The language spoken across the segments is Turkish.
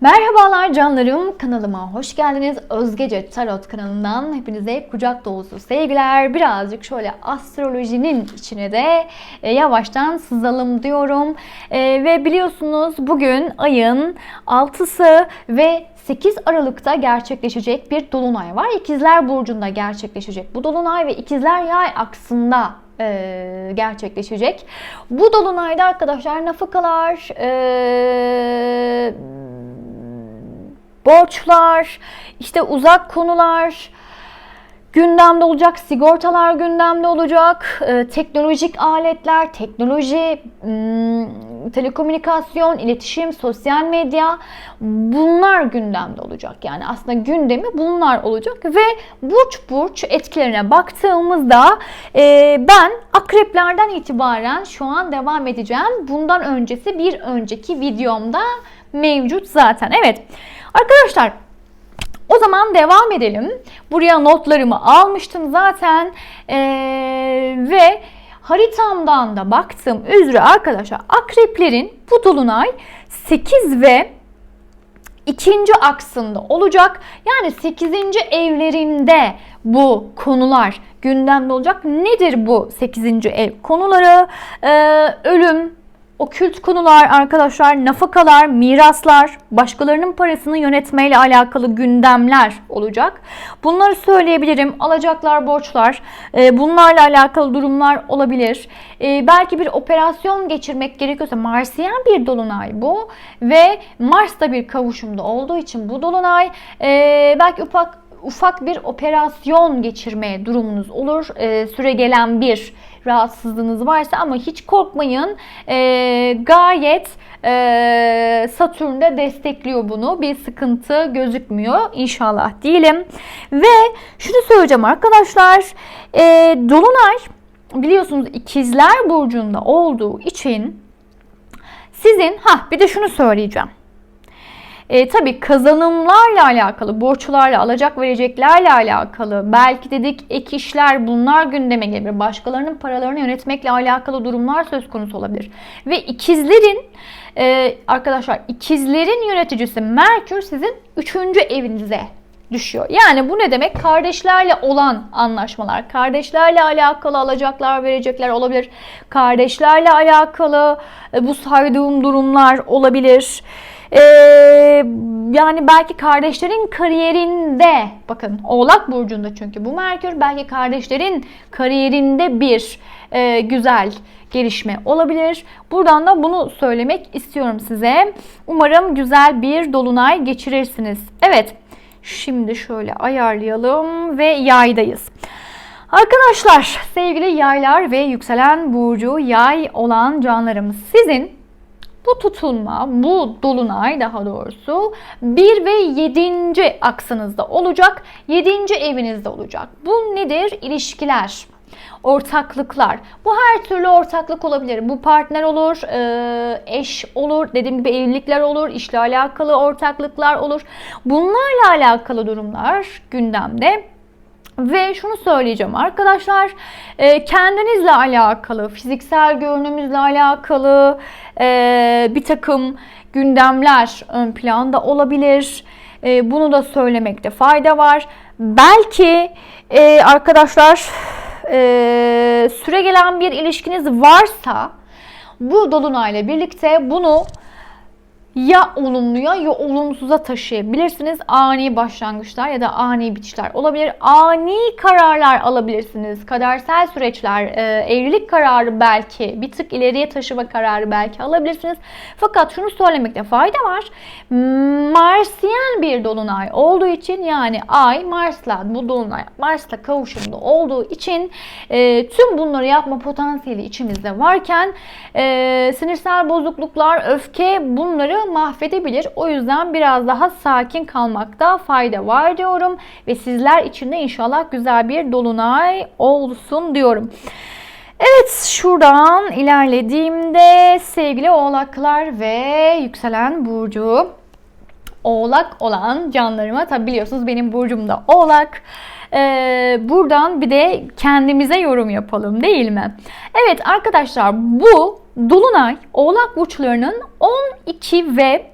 Merhabalar canlarım kanalıma hoş geldiniz. Özgece Tarot kanalından hepinize kucak dolusu sevgiler. Birazcık şöyle astrolojinin içine de e, yavaştan sızalım diyorum. E, ve biliyorsunuz bugün ayın 6'sı ve 8 Aralık'ta gerçekleşecek bir dolunay var. İkizler Burcu'nda gerçekleşecek bu dolunay ve İkizler Yay aksında e, gerçekleşecek. Bu dolunayda arkadaşlar nafakalar, e, borçlar, işte uzak konular gündemde olacak, sigortalar gündemde olacak, e, teknolojik aletler, teknoloji, m, telekomünikasyon, iletişim, sosyal medya bunlar gündemde olacak. Yani aslında gündemi bunlar olacak ve burç burç etkilerine baktığımızda e, ben akreplerden itibaren şu an devam edeceğim. Bundan öncesi bir önceki videomda mevcut zaten. Evet. Arkadaşlar o zaman devam edelim. Buraya notlarımı almıştım zaten ee, ve haritamdan da baktığım üzere arkadaşlar akreplerin bu dolunay 8 ve ikinci aksında olacak. Yani 8. evlerinde bu konular gündemde olacak. Nedir bu 8. ev konuları? Ee, ölüm, okült konular arkadaşlar, nafakalar, miraslar, başkalarının parasını yönetmeyle alakalı gündemler olacak. Bunları söyleyebilirim. Alacaklar, borçlar, e, bunlarla alakalı durumlar olabilir. E, belki bir operasyon geçirmek gerekiyorsa Marsiyen bir dolunay bu ve Mars'ta bir kavuşumda olduğu için bu dolunay e, belki ufak ufak bir operasyon geçirme durumunuz olur. E, süre gelen bir rahatsızlığınız varsa ama hiç korkmayın. E, gayet e, Satürn de destekliyor bunu. Bir sıkıntı gözükmüyor. İnşallah diyelim. Ve şunu söyleyeceğim arkadaşlar. E, Dolunay biliyorsunuz ikizler burcunda olduğu için sizin ha bir de şunu söyleyeceğim. E, tabii kazanımlarla alakalı, borçlarla, alacak vereceklerle alakalı, belki dedik ek işler bunlar gündeme gelebilir. Başkalarının paralarını yönetmekle alakalı durumlar söz konusu olabilir. Ve ikizlerin e, arkadaşlar ikizlerin yöneticisi Merkür sizin üçüncü evinize düşüyor. Yani bu ne demek? Kardeşlerle olan anlaşmalar, kardeşlerle alakalı alacaklar, verecekler olabilir. Kardeşlerle alakalı e, bu saydığım durumlar olabilir. Ee, yani belki kardeşlerin kariyerinde bakın Oğlak burcunda çünkü bu Merkür belki kardeşlerin kariyerinde bir e, güzel gelişme olabilir. Buradan da bunu söylemek istiyorum size. Umarım güzel bir dolunay geçirirsiniz. Evet. Şimdi şöyle ayarlayalım ve yaydayız. Arkadaşlar sevgili yaylar ve yükselen burcu yay olan canlarımız sizin bu tutulma, bu dolunay daha doğrusu 1 ve 7. aksınızda olacak. 7. evinizde olacak. Bu nedir? İlişkiler ortaklıklar. Bu her türlü ortaklık olabilir. Bu partner olur, eş olur, dediğim gibi evlilikler olur, işle alakalı ortaklıklar olur. Bunlarla alakalı durumlar gündemde. Ve şunu söyleyeceğim arkadaşlar, e, kendinizle alakalı, fiziksel görünümüzle alakalı e, bir takım gündemler ön planda olabilir. E, bunu da söylemekte fayda var. Belki arkadaşlar süre gelen bir ilişkiniz varsa bu dolunayla birlikte bunu ya olumluya ya olumsuza taşıyabilirsiniz. Ani başlangıçlar ya da ani bitişler olabilir. Ani kararlar alabilirsiniz. Kadersel süreçler, e, evlilik kararı belki, bir tık ileriye taşıma kararı belki alabilirsiniz. Fakat şunu söylemekte fayda var. Marsiyen bir dolunay olduğu için yani ay Mars'la bu dolunay Mars'la kavuşumda olduğu için e, tüm bunları yapma potansiyeli içimizde varken e, sinirsel bozukluklar, öfke bunları mahvedebilir. O yüzden biraz daha sakin kalmakta fayda var diyorum. Ve sizler için de inşallah güzel bir dolunay olsun diyorum. Evet şuradan ilerlediğimde sevgili oğlaklar ve yükselen burcu oğlak olan canlarıma tabi biliyorsunuz benim burcum da oğlak. Ee, buradan bir de kendimize yorum yapalım değil mi? Evet arkadaşlar bu Dolunay Oğlak burçlarının 12 ve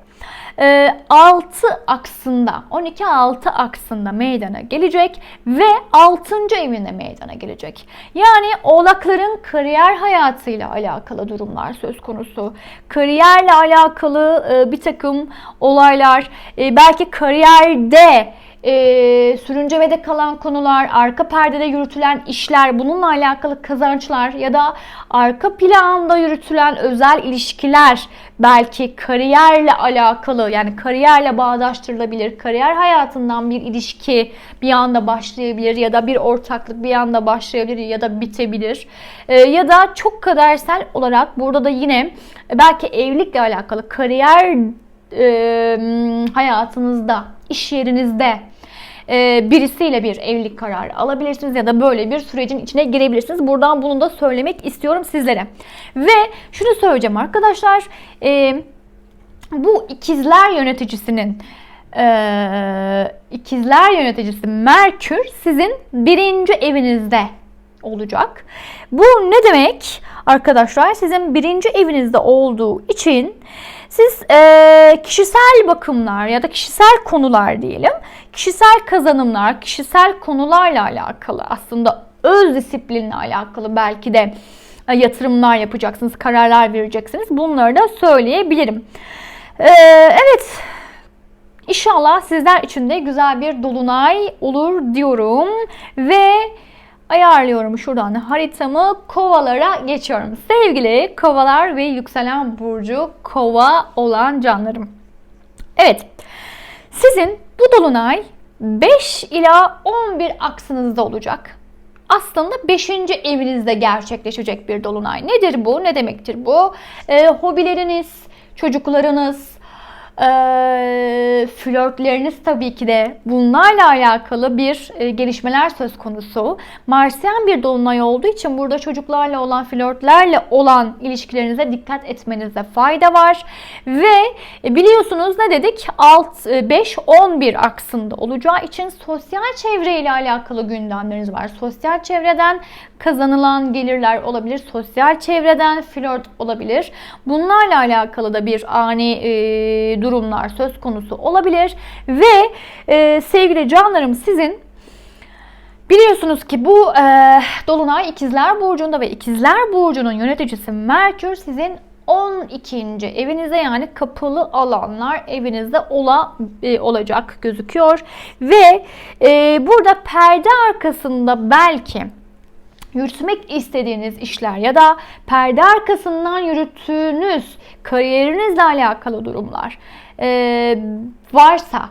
e, 6 aksında 12 6 aksında meydana gelecek ve 6. evinde meydana gelecek. Yani oğlakların kariyer hayatıyla alakalı durumlar söz konusu. Kariyerle alakalı e, bir takım olaylar e, belki kariyerde e, sürüncemede kalan konular, arka perdede yürütülen işler, bununla alakalı kazançlar ya da arka planda yürütülen özel ilişkiler belki kariyerle alakalı yani kariyerle bağdaştırılabilir. Kariyer hayatından bir ilişki bir anda başlayabilir ya da bir ortaklık bir anda başlayabilir ya da bitebilir. E, ya da çok kadersel olarak burada da yine belki evlilikle alakalı kariyer e, hayatınızda, iş yerinizde e, birisiyle bir evlilik kararı alabilirsiniz ya da böyle bir sürecin içine girebilirsiniz. Buradan bunu da söylemek istiyorum sizlere. Ve şunu söyleyeceğim arkadaşlar. E, bu ikizler yöneticisinin e, ikizler yöneticisi Merkür sizin birinci evinizde olacak. Bu ne demek arkadaşlar? Sizin birinci evinizde olduğu için siz e, kişisel bakımlar ya da kişisel konular diyelim, kişisel kazanımlar, kişisel konularla alakalı aslında öz disiplinle alakalı belki de e, yatırımlar yapacaksınız, kararlar vereceksiniz. Bunları da söyleyebilirim. E, evet, İnşallah sizler için de güzel bir dolunay olur diyorum ve ayarlıyorum şuradan haritamı kovalara geçiyorum. Sevgili kovalar ve yükselen burcu kova olan canlarım. Evet sizin bu dolunay 5 ila 11 aksınızda olacak. Aslında 5. evinizde gerçekleşecek bir dolunay. Nedir bu? Ne demektir bu? Ee, hobileriniz, çocuklarınız, e, flörtleriniz tabii ki de bunlarla alakalı bir e, gelişmeler söz konusu. Marsiyen bir dolunay olduğu için burada çocuklarla olan flörtlerle olan ilişkilerinize dikkat etmenizde fayda var. Ve e, biliyorsunuz ne dedik? 6 5 11 aksında olacağı için sosyal çevreyle alakalı gündemleriniz var. Sosyal çevreden kazanılan gelirler olabilir. Sosyal çevreden flört olabilir. Bunlarla alakalı da bir ani e, durumlar söz konusu olabilir. Ve e, sevgili canlarım sizin Biliyorsunuz ki bu e, Dolunay İkizler Burcu'nda ve İkizler Burcu'nun yöneticisi Merkür sizin 12. evinize yani kapılı alanlar evinizde ola, e, olacak gözüküyor. Ve e, burada perde arkasında belki yürütmek istediğiniz işler ya da perde arkasından yürüttüğünüz kariyerinizle alakalı durumlar e, varsa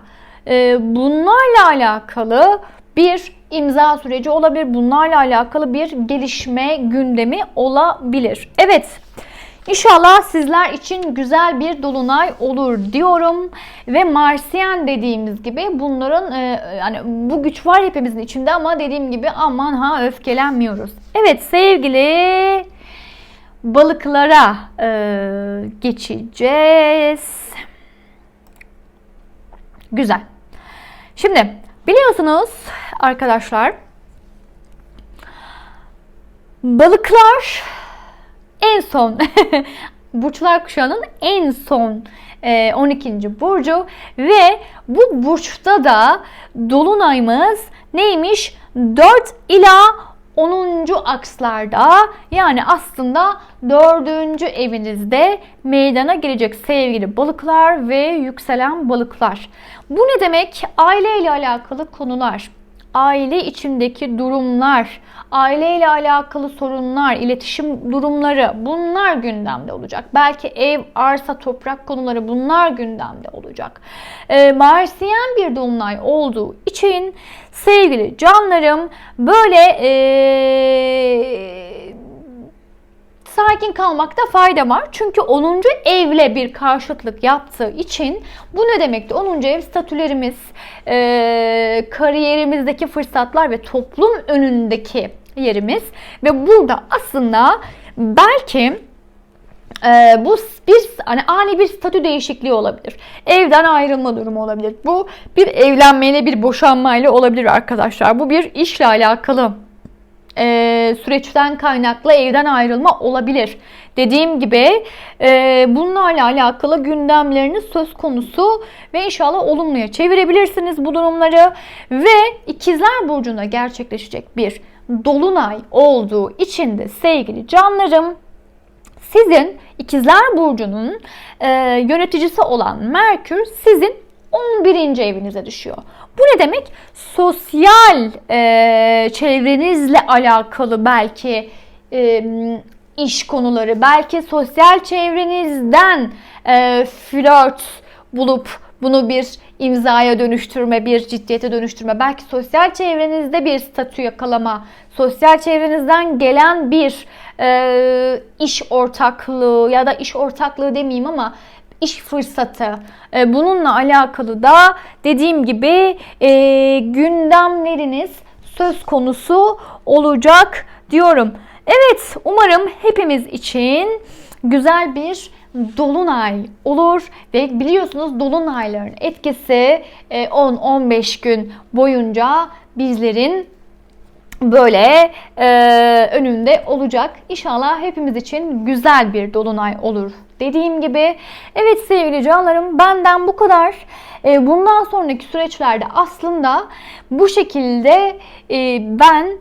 e, bunlarla alakalı bir imza süreci olabilir. Bunlarla alakalı bir gelişme gündemi olabilir. Evet. İnşallah sizler için güzel bir dolunay olur diyorum ve Marsiyen dediğimiz gibi bunların e, yani bu güç var hepimizin içinde ama dediğim gibi aman ha öfkelenmiyoruz. Evet sevgili balıklara e, geçeceğiz. Güzel. Şimdi biliyorsunuz arkadaşlar balıklar en son burçlar kuşağının en son 12. E, burcu ve bu burçta da dolunayımız neymiş? 4 ila 10. akslarda yani aslında 4. evinizde meydana gelecek sevgili balıklar ve yükselen balıklar. Bu ne demek? Aile ile alakalı konular, aile içindeki durumlar, aileyle alakalı sorunlar, iletişim durumları bunlar gündemde olacak. Belki ev, arsa, toprak konuları bunlar gündemde olacak. E, Marsiyen bir dolunay olduğu için sevgili canlarım böyle e, sakin kalmakta fayda var. Çünkü 10. evle bir karşıtlık yaptığı için bu ne demekti? 10. ev statülerimiz, e, kariyerimizdeki fırsatlar ve toplum önündeki yerimiz. Ve burada aslında belki ee, bu bir hani ani bir statü değişikliği olabilir. Evden ayrılma durumu olabilir. Bu bir evlenmeyle bir boşanmayla olabilir arkadaşlar. Bu bir işle alakalı e, süreçten kaynaklı evden ayrılma olabilir. Dediğim gibi e, bunlarla alakalı gündemleriniz söz konusu ve inşallah olumluya çevirebilirsiniz bu durumları ve ikizler burcunda gerçekleşecek bir dolunay olduğu için de sevgili canlarım sizin ikizler burcunun e, yöneticisi olan Merkür sizin 11. evinize düşüyor. Bu ne demek? Sosyal e, çevrenizle alakalı belki e, iş konuları, belki sosyal çevrenizden e, flört bulup bunu bir imzaya dönüştürme, bir ciddiyete dönüştürme, belki sosyal çevrenizde bir statü yakalama, sosyal çevrenizden gelen bir e, iş ortaklığı ya da iş ortaklığı demeyeyim ama iş fırsatı. E, bununla alakalı da dediğim gibi e, gündemleriniz söz konusu olacak diyorum. Evet, umarım hepimiz için güzel bir dolunay olur ve biliyorsunuz dolunayların etkisi 10-15 gün boyunca bizlerin böyle e, önünde olacak. İnşallah hepimiz için güzel bir dolunay olur. Dediğim gibi evet sevgili canlarım benden bu kadar. E, bundan sonraki süreçlerde aslında bu şekilde e, ben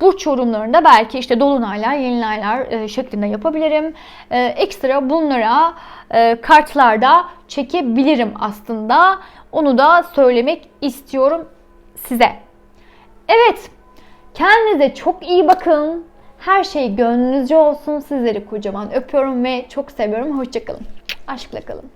burç yorumlarında belki işte dolunaylar, yenilaylar e, şeklinde yapabilirim. E, ekstra bunlara e, kartlarda çekebilirim aslında. Onu da söylemek istiyorum size. Evet, kendinize çok iyi bakın. Her şey gönlünüzce olsun. Sizleri kocaman öpüyorum ve çok seviyorum. Hoşçakalın. Aşkla kalın.